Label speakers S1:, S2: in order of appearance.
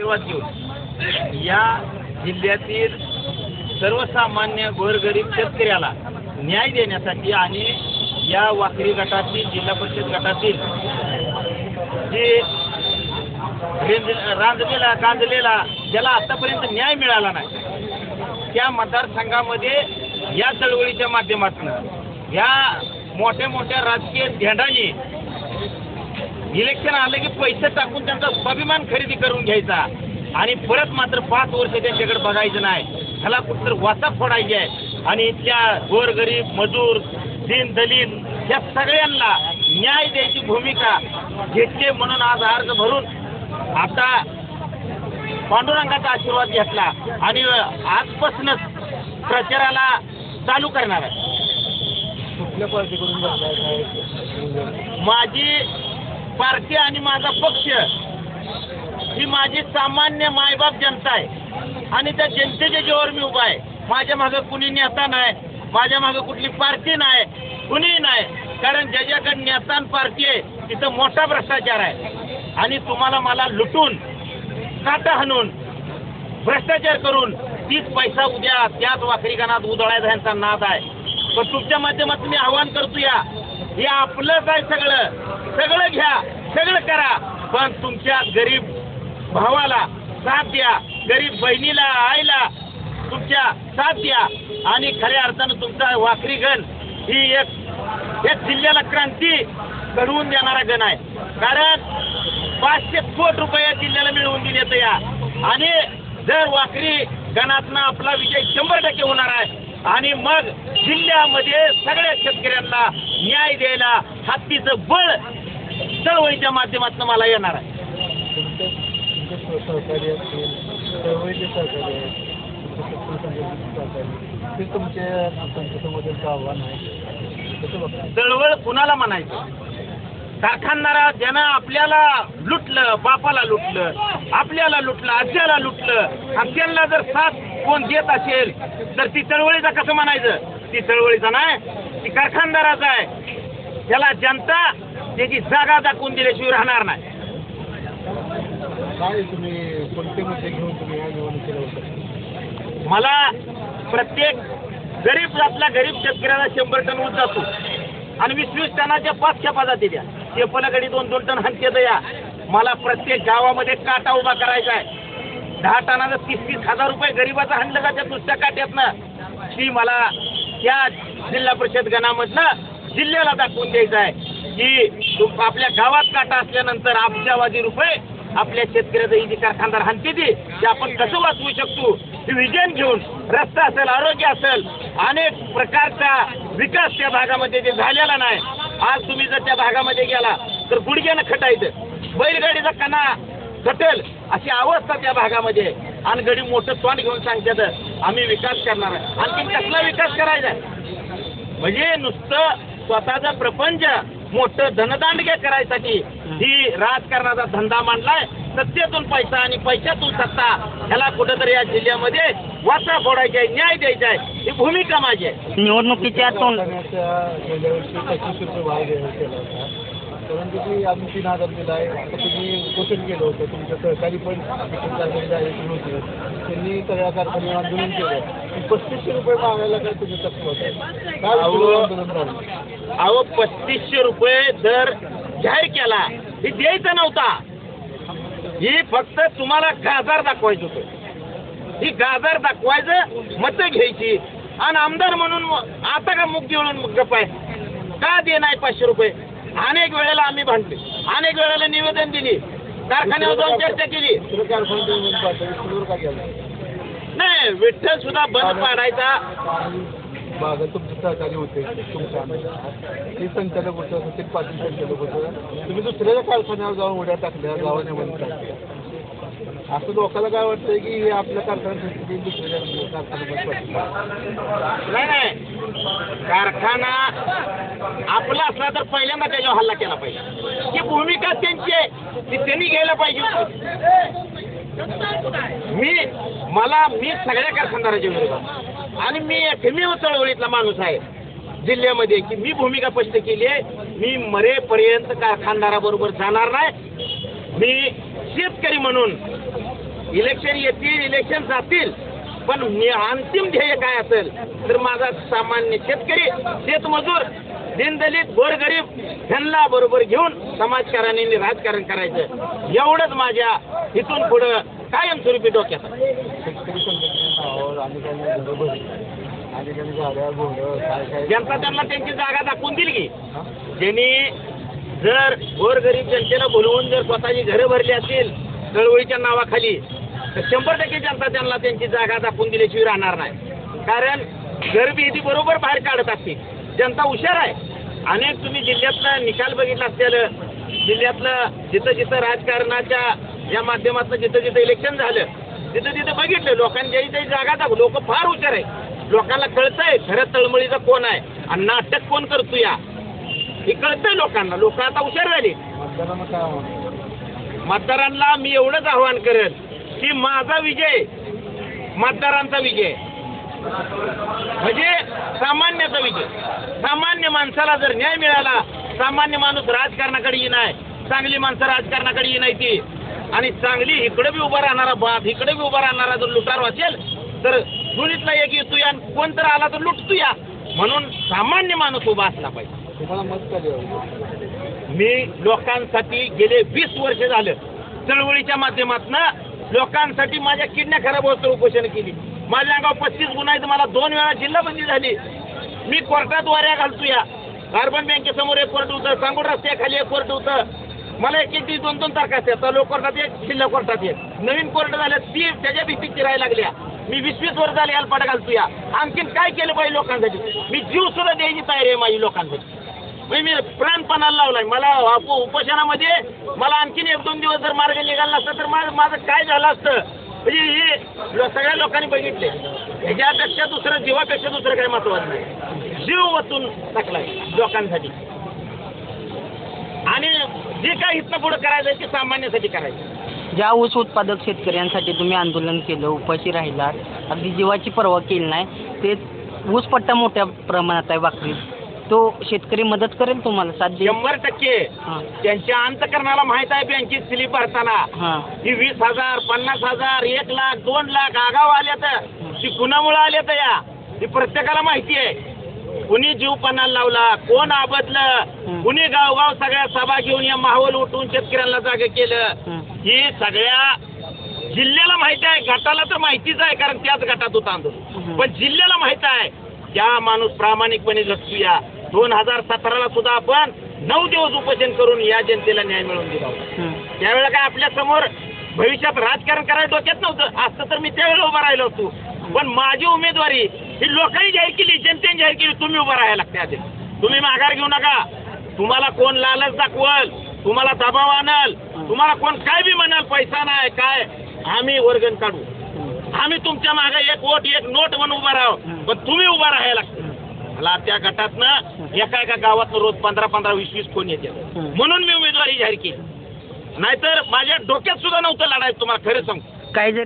S1: आशीर्वाद घेऊन. या जिल्ह्यातील सर्वसामान्य गोरगरीब शेतकऱ्याला न्याय देण्यासाठी आणि या वाकरी गटातील जिल्हा परिषद गटातील जे रांजलेला गांजलेला ज्याला आतापर्यंत न्याय मिळाला नाही त्या मतदारसंघामध्ये या चळवळीच्या माध्यमातून या मोठ्या मोठ्या राजकीय धेंडाने इलेक्शन आलं की पैसे टाकून त्यांचा स्वाभिमान खरेदी करून घ्यायचा. आणि परत मात्र पाच वर्ष त्यांच्याकडे बघायचं नाही. ह्याला कुठतर वाचा फोडायची आहे. आणि इथल्या गोरगरीब मजूर दीन दलित या सगळ्यांना न्याय द्यायची भूमिका घेतली म्हणून आज अर्ज भरून आता पांडुरंगाचा आशीर्वाद घेतला. आणि आजपासूनच प्रचाराला चालू करणार आहे. माझी पार्टी आणि माझा पक्ष ही माझी सामान्य मायबाप जनता आहे. आणि त्या जनतेच्या जीवावर मी उभा आहे. माझ्या मागं कुणी नेता नाही माझ्या मागं कुठली पार्टी नाही कुणीही नाही. कारण ज्याच्याकडे नेता पार्टी आहे तिथं मोठा भ्रष्टाचार आहे. आणि तुम्हाला मला लुटून काटा हाणून भ्रष्टाचार करून तीच पैसा उद्या त्याच वाखरीकणात उधळायचा यांचा नाद आहे. पण तुमच्या माध्यमातून मी आवाहन करतो या. हे आपलंच आहे सगळं. सगळं घ्या सगळं करा. पण तुमच्या गरीब भावाला साथ द्या गरीब बहिणीला आईला तुमच्या साथ द्या. आणि खऱ्या अर्थानं तुमचा वाखरी गण ही एक एक जिल्ह्याला क्रांती घडवून देणारा गण आहे. कारण पाचशे कोट रुपये जिल्ह्याला मिळवून दिले या. आणि जर वाखरी गणातनं आपला विजय शंभर टक्के होणार आहे आणि मग जिल्ह्यामध्ये सगळ्या शेतकऱ्यांना न्याय द्यायला हत्तीचं बळ चळवळीच्या माध्यमातून मला येणार आहे.
S2: तुमचे असतील चळवळीचे ते तुमचे आव्हान आहे
S1: चळवळ कुणाला म्हणायचं? कारखानदारा ज्यानं आपल्याला लुटलं बापाला लुटलं आपल्याला लुटलं आज्याला लुटलं आज्याला जर साथ कोण देत असेल तर ती चळवळीचा कसं म्हणायचं? ती चळवळीचा नाही ती कारखानदाराचा आहे. त्याला जनता त्याची जागा दाखवून दिल्याशिवाय राहणार नाही.
S2: काय तुम्ही कोणते मुद्दे घेऊन तुम्ही या निवडणुकीला उतरता
S1: मला प्रत्येक गरीब आपल्या गरीब शेतकऱ्याला शंभर टन ऊस जातो. आणि वीस वीस टनाच्या पाच खेपा जाते त्या. ते पलाकडे दोन दोन टन हंते या. मला प्रत्येक गावामध्ये काटा उभा करायचा आहे. दहा टनाचं तीस तीस हजार रुपये गरीबाचं हाणलं जाते नुसत्या काट्यातनं? ती मला त्या जिल्हा परिषद गणामधनं जिल्ह्याला दाखवून द्यायचं आहे. की तुम- आपल्या गावात काटा असल्यानंतर अब्जावादी रुपये आपल्या शेतकऱ्याचं ही जी कारखानदार हानते ती. ते आपण कसं वाचवू शकतो? विजन घेऊन रस्ता असेल आरोग्य असेल अनेक प्रकारचा विकास त्या भागामध्ये जे झालेला नाही. आज तुम्ही जर त्या भागामध्ये गेला तर गुडघ्यानं खटायचं. बैलगाडीचा कणा खटेल अशी अवस्था त्या भागामध्ये. आहे. आणि गडी मोठं तोंड घेऊन सांगतात आम्ही विकास करणार आहे. आणखी कसला विकास करायचा म्हणजे नुसतं स्वतःचा प्रपंच मोठं धनदांडग्या करायसाठी ही. राजकारणाचा धंदा मांडलाय. सत्तेतून पैसा आणि पैशातून सत्ता ह्याला कुठंतरी या जिल्ह्यामध्ये वाचा फोडायचा आहे न्याय द्यायचा आहे. ही भूमिका माझी आहे.
S3: निवडणुकीच्या तोंड
S2: परंतु तुम्ही अजून तीन हजार दिला आहे आता तुम्ही घोषण केलं होतं तुमच्या सहकारी पण विठ्ठल कारखाने डायरेक्टर होते. त्यांनी सगळ्या कारखान्यावर आंदोलन केलं. की पस्तीसशे रुपये मागायला काय तुम्ही तत्व होतं?
S1: अहो. पस्तीसशे रुपये दर जाहीर केला ही द्यायचा नव्हता. ही फक्त तुम्हाला गाजार दाखवायचं होतं. ही गाजार दाखवायचं मतं घ्यायची. आणि आमदार म्हणून आता का मुख देऊन गप आहे? का दे नाही पाचशे रुपये? अनेक वेळेला आम्ही भांडले. अनेक वेळेला निवेदन दिली. कारखान्यावर जाऊन चर्चा केली. नाही विठ्ठल सुद्धा बंद पाडायचा.
S2: बागा तुमचे सहकारी होते तुमच्या संचालक होतं सचिन पाटील संचालक होतं. तुम्ही दुसऱ्या कारखान्यावर जाऊन उड्या टाकल्या गावाने बंद टाकल्या. असं लोकांना काय वाटतंय की हे आपल्या कारखान्यासाठी दुसऱ्या कारखान्यात
S1: नाही नाही. कारखाना आपला असला तर पहिल्यांदा त्याच्यावर हल्ला केला पाहिजे. ही भूमिका त्यांची आहे ती त्यांनी घ्यायला पाहिजे मी मला मी सगळ्या कारखानदाराच्या विरोधात. आणि मी एकमेव चळवळीतला माणूस आहे. जिल्ह्यामध्ये की मी भूमिका स्पष्ट केली आहे. मी मरेपर्यंत कारखानदाराबरोबर जाणार नाही. मी शेतकरी म्हणून इलेक्शन येतील इलेक्शन जातील पण मी अंतिम ध्येय काय असेल? तर माझा सामान्य शेतकरी शेतमजूर दीनदलित गोरगरीब ह्यांना बरोबर घेऊन समाजकारणाने राजकारण करायचं. एवढंच माझ्या इथून पुढं कायमस्वरूपी डोक्यात जनता त्यांना त्यांची जागा दाखवून दिली की ज्यांनी जर गोरगरीब जनतेला बोलवून जर स्वतःची घरं भरली असतील चळवळीच्या नावाखाली तर शंभर टक्के जनता त्यांना त्यांची जागा दाखवून दिल्याशिवाय राहणार नाही. कारण गरबी ती बरोबर बाहेर काढत असते. जनता हुशार आहे. अनेक तुम्ही जिल्ह्यातला निकाल बघितला असेल जिल्ह्यातलं जिथं जिथं राजकारणाच्या या माध्यमातून जिथं जिथं इलेक्शन झालं तिथं तिथं बघितलं लोकांनी ज्याही त्याही जागा दाखव लोक फार हुशार आहे लोकांना कळतंय खरं तळमळीचा कोण आहे आणि नाटक कोण करतो या? हे कळतंय लोकांना. लोक आता हुशार झाली.
S2: मतदारांना
S1: मतदारांना मी एवढंच आवाहन करेन की माझा विजय. मतदारांचा विजय. म्हणजे सामान्याचा विजय. सामान्य माणसाला जर न्याय मिळाला सामान्य माणूस राजकारणाकडे आहे. चांगली माणसं राजकारणाकडे आहे ती. आणि चांगली इकडे बी उभा राहणारा बाप इकडे बी उभा राहणारा जर लुटार असेल तर दोन्हीतला एक येतो या कोण तर आला तर लुटतो या म्हणून सामान्य माणूस उभा असला पाहिजे. मी लोकांसाठी गेले वीस वर्ष झालं. चळवळीच्या माध्यमातून लोकांसाठी माझ्या किडण्या खराब होतं उपोषण केली. माझ्या अंगावर पस्तीस गुन्हा आहेत मला दोन वेळा जिल्हाबंदी झाली. मी कोर्टात वाऱ्या घालतो या कार्बन बँकेसमोर एक कोर्ट होतं सांगोड रस्त्याखाली एक कोर्ट होतं. मला एक एक दोन दोन तारखा असतात. तालुक कोर्टात एक जिल्हा कोर्टात एक नवीन कोर्ट झाल्या ती त्याच्या भीती फिरायला लागल्या. मी वीस वीस वर्ष झाले यालपाट घालतो या आणखीन काय केलं पाहिजे लोकांसाठी? मी जीव सुद्धा द्यायची तयारी आहे माझी लोकांसाठी. मी मी प्राणपणाला लावलाय. मला उपोषणामध्ये मला आणखीन एक दोन दिवस जर मार्ग निघाला नसता तर माझं माझं काय झालं असतं? म्हणजे हे सगळ्या लोकांनी बघितले. ह्याच्यापेक्षा दुसरं जीवापेक्षा दुसरं काही महत्वाचं नाही. जीव वतून टाकलाय लोकांसाठी. आणि जे काय इथनं पुढे करायचं ते सामान्यासाठी करायचं.
S3: ज्या ऊस उत्पादक शेतकऱ्यांसाठी तुम्ही आंदोलन केलं उपाशी राहिलात अगदी जीवाची पर्वा केली नाही ते ऊस पट्टा मोठ्या प्रमाणात आहे वाकरीत. तो शेतकरी मदत करेल तुम्हाला साथ देईल.
S1: शंभर टक्के.
S3: हां.
S1: त्यांच्या अंतकरणाला माहीत आहे बँकेत स्लिप भरताना.
S3: हां.
S1: ही वीस हजार पन्नास हजार एक लाख दोन लाख आगाव आल्या तर ती कुणामुळे आल्या तर या? ती प्रत्येकाला माहिती आहे. कुणी जीव पणाला लावला कोण आबदलं
S3: हं.
S1: कुणी गावगाव सगळ्या सभा घेऊन या माहोल उठवून शेतकऱ्यांना जागे केलं.
S3: हं.
S1: ही सगळ्या जिल्ह्याला माहिती आहे गटाला तर माहितीच आहे कारण त्याच गटात होता
S3: हं.
S1: आंदोलन पण जिल्ह्याला माहीत आहे त्या माणूस प्रामाणिकपणे झटकूया दोन हजार सतराला सुद्धा आपण नऊ दिवस उपोषण करून या जनतेला न्याय मिळवून दिला होता. त्यावेळेला काय आपल्यासमोर भविष्यात राजकारण करायला डोक्यात नव्हतं. असतं तर मी त्यावेळेला उभा राहिलो असतो. पण माझी उमेदवारी ही लोकांनी जाहीर केली जनतेने जाहीर केली तुम्ही उभा राहायला लागते आधी. तुम्ही माघार घेऊ नका. तुम्हाला कोण लालच दाखवल? तुम्हाला दबाव आणल? तुम्हाला कोण काय बी म्हणाल? पैसा नाही काय? आम्ही वर्गण काढू. आम्ही तुमच्या मागे एक वोट एक नोट म्हणून उभा राहू. पण तुम्ही उभा राहायला लागते. मला त्या गटातनं एका एका गावातनं रोज पंधरा पंधरा वीस वीस फोन येते. म्हणून मी उमेदवारी जाहीर केली. नाहीतर माझ्या डोक्यात सुद्धा नव्हतं लढायचं तुम्हाला खरं सांगू.
S3: काय